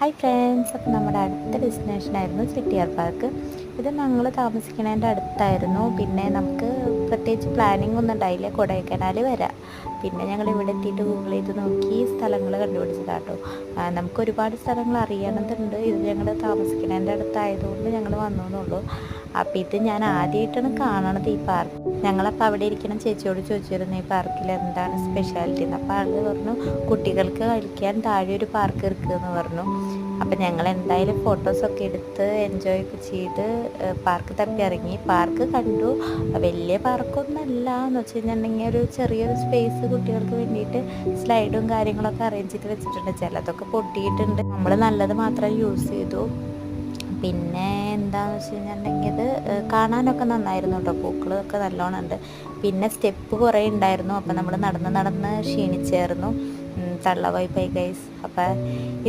Hi friends അപ്പോൾ നമ്മുടെ അടുത്ത ഡെസ്റ്റിനേഷൻ ആയിരുന്നു ചെട്ടിയാർ പാർക്ക് ഇത് ഞങ്ങൾ താമസിക്കുന്നതിന്റെ അടുത്തായിരുന്നു. പിന്നെ നമുക്ക് പ്രത്യേകിച്ച് പ്ലാനിങ് ഒന്നും ഉണ്ടായില്ല. കൊടൈക്കനാൽ വരാം. പിന്നെ ഞങ്ങൾ ഇവിടെ എത്തിയിട്ട് ഗൂഗിൾ ചെയ്ത് നോക്കി സ്ഥലങ്ങൾ കണ്ടുപിടിച്ചതാട്ടോ. നമുക്ക് ഒരുപാട് സ്ഥലങ്ങൾ അറിയണമെന്നുണ്ട് ഇത് ഞങ്ങൾ താമസിക്കുന്നതിന്റെ അടുത്തായതുകൊണ്ട് ഞങ്ങൾ വന്നു എന്നുള്ളൂ അപ്പോൾ ഇത് ഞാൻ ആദ്യമായിട്ടാണ് കാണണത് ഈ പാർക്ക് ഞങ്ങളപ്പോൾ അവിടെ ഇരിക്കണം ചേച്ചിയോട് ചോദിച്ചിരുന്നു ഈ പാർക്കിൽ എന്താണ് സ്പെഷ്യാലിറ്റി എന്ന് അപ്പോൾ ആൾ പറഞ്ഞു കുട്ടികൾക്ക് കളിക്കാൻ താഴെ ഒരു പാർക്ക് ഇരിക്കുമെന്ന് പറഞ്ഞു. അപ്പം ഞങ്ങൾ എന്തായാലും ഫോട്ടോസൊക്കെ എടുത്ത് എൻജോയ് ഒക്കെ ചെയ്ത് പാർക്ക് തപ്പി ഇറങ്ങി. പാർക്ക് കണ്ടു. വലിയ പാർക്കൊന്നല്ല എന്ന് വെച്ച് കഴിഞ്ഞിട്ടുണ്ടെങ്കിൽ ഒരു ചെറിയൊരു സ്പേസ് കുട്ടികൾക്ക് വേണ്ടിയിട്ട് സ്ലൈഡും കാര്യങ്ങളൊക്കെ അറേഞ്ച് ചെയ്ത് വെച്ചിട്ടുണ്ട്. ചിലതൊക്കെ പൊട്ടിയിട്ടുണ്ട്. നമ്മൾ നല്ലത് മാത്രം യൂസ് ചെയ്തു. പിന്നെ എന്താണെന്ന് വെച്ച് കഴിഞ്ഞിട്ടുണ്ടെങ്കിൽ ഇത് കാണാനൊക്കെ നന്നായിരുന്നു കേട്ടോ. പൂക്കളൊക്കെ നല്ലോണം ഉണ്ട് പിന്നെ സ്റ്റെപ്പ് കുറേ ഉണ്ടായിരുന്നു. അപ്പം നമ്മൾ നടന്ന് നടന്ന് ക്ഷീണിച്ചായിരുന്നു. തള്ളവായി പൈ ഗൈസ് അപ്പം